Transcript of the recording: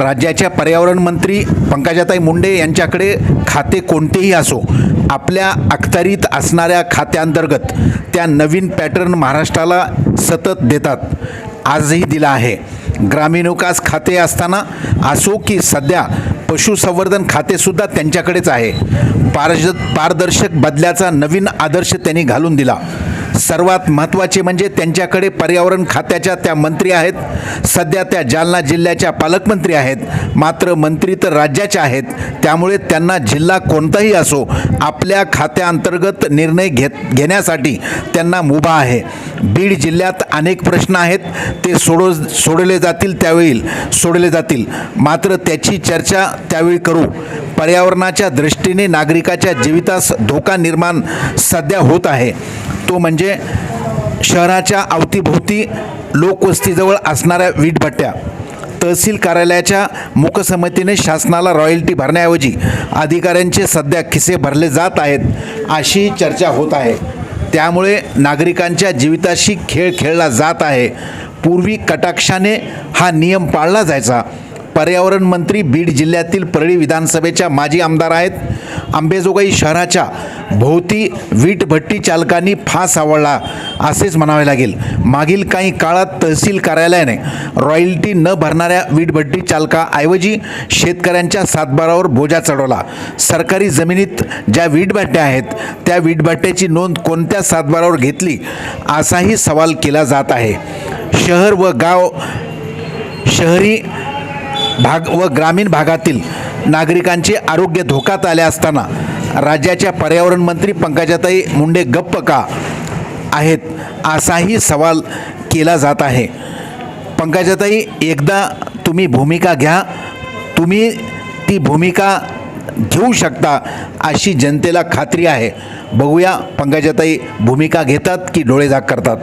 राज्याच्या पर्यावरण मंत्री पंकजाताई मुंडे यांच्याकडे खाते कोणतेही असो आपल्या अखत्यारीत असणाऱ्या खात्यांतर्गत त्या नवीन पॅटर्न महाराष्ट्राला सतत देतात आजही दिला आहे. ग्रामीण विकास खाते असताना असो की सध्या पशुसंवर्धन खातेसुद्धा त्यांच्याकडेच आहे. पारज पारदर्शक बदल्याचा नवीन आदर्श त्यांनी घालून दिला. सर्वात महत्त्वाचे म्हणजे त्यांच्याकडे पर्यावरण खात्याच्या त्या मंत्री आहेत. सध्या त्या जालना जिल्ह्याच्या पालकमंत्री आहेत. मात्र मंत्री तर राज्याच्या आहेत. त्यामुळे त्यांना जिल्हा कोणताही असो आपल्या खात्याअंतर्गत निर्णय घेत घेण्यासाठी त्यांना मुभा आहे. बीड जिल्ह्यात अनेक प्रश्न आहेत. ते सोडो सोडले जातील त्यावेळी सोडले जातील. मात्र त्याची चर्चा त्यावेळी करू. पर्यावरणाच्या दृष्टीने नागरिकाच्या जीवितास धोका निर्माण सध्या होत आहे. तो म्हणजे शहराच्या अवतीभोवती लोकवस्तीजवळ असणाऱ्या वीटभट्ट्या तहसील कार्यालयाच्या मुकसमितीने शासनाला रॉयल्टी भरण्याऐवजी अधिकाऱ्यांचे सध्या खिसे भरले जात आहेत अशी चर्चा होत आहे. त्यामुळे नागरिकांच्या जीविताशी खेळ खेळला जात आहे. पूर्वी कटाक्षाने हा नियम पाळला जायचा. पर्यावरण मंत्री बीड जिल्ह्यातील परळी विधानसभेच्या माजी आमदार आहेत. आंबेजोगाई शहराच्या भोवती वीटभट्टी चालकांनी फास आवडला असेच म्हणावे लागेल. मागील काही काळात तहसील कार्यालयाने रॉयल्टी न भरणाऱ्या वीटभट्टी चालकाऐवजी शेतकऱ्यांच्या सातबारावर बोजा चढवला. सरकारी जमिनीत ज्या वीटभट्ट्या आहेत त्या वीटभट्ट्याची नोंद कोणत्या सातबारावर घेतली असाही सवाल केला जात आहे. शहर व गाव शहरी भाग व ग्रामीण भागातील नागरिकांचे आरोग्य धोक्यात आले असताना राज्याच्या पर्यावरण मंत्री पंकजाताई मुंडे गप्प का आहेत असाही सवाल केला जात आहे. पंकजाताई एकदा तुम्ही भूमिका घ्या. तुम्ही ती भूमिका घेऊ शकता अशी जनतेला खात्री आहे. बघूया पंकजाताई भूमिका घेतात की डोळेझाक करतात.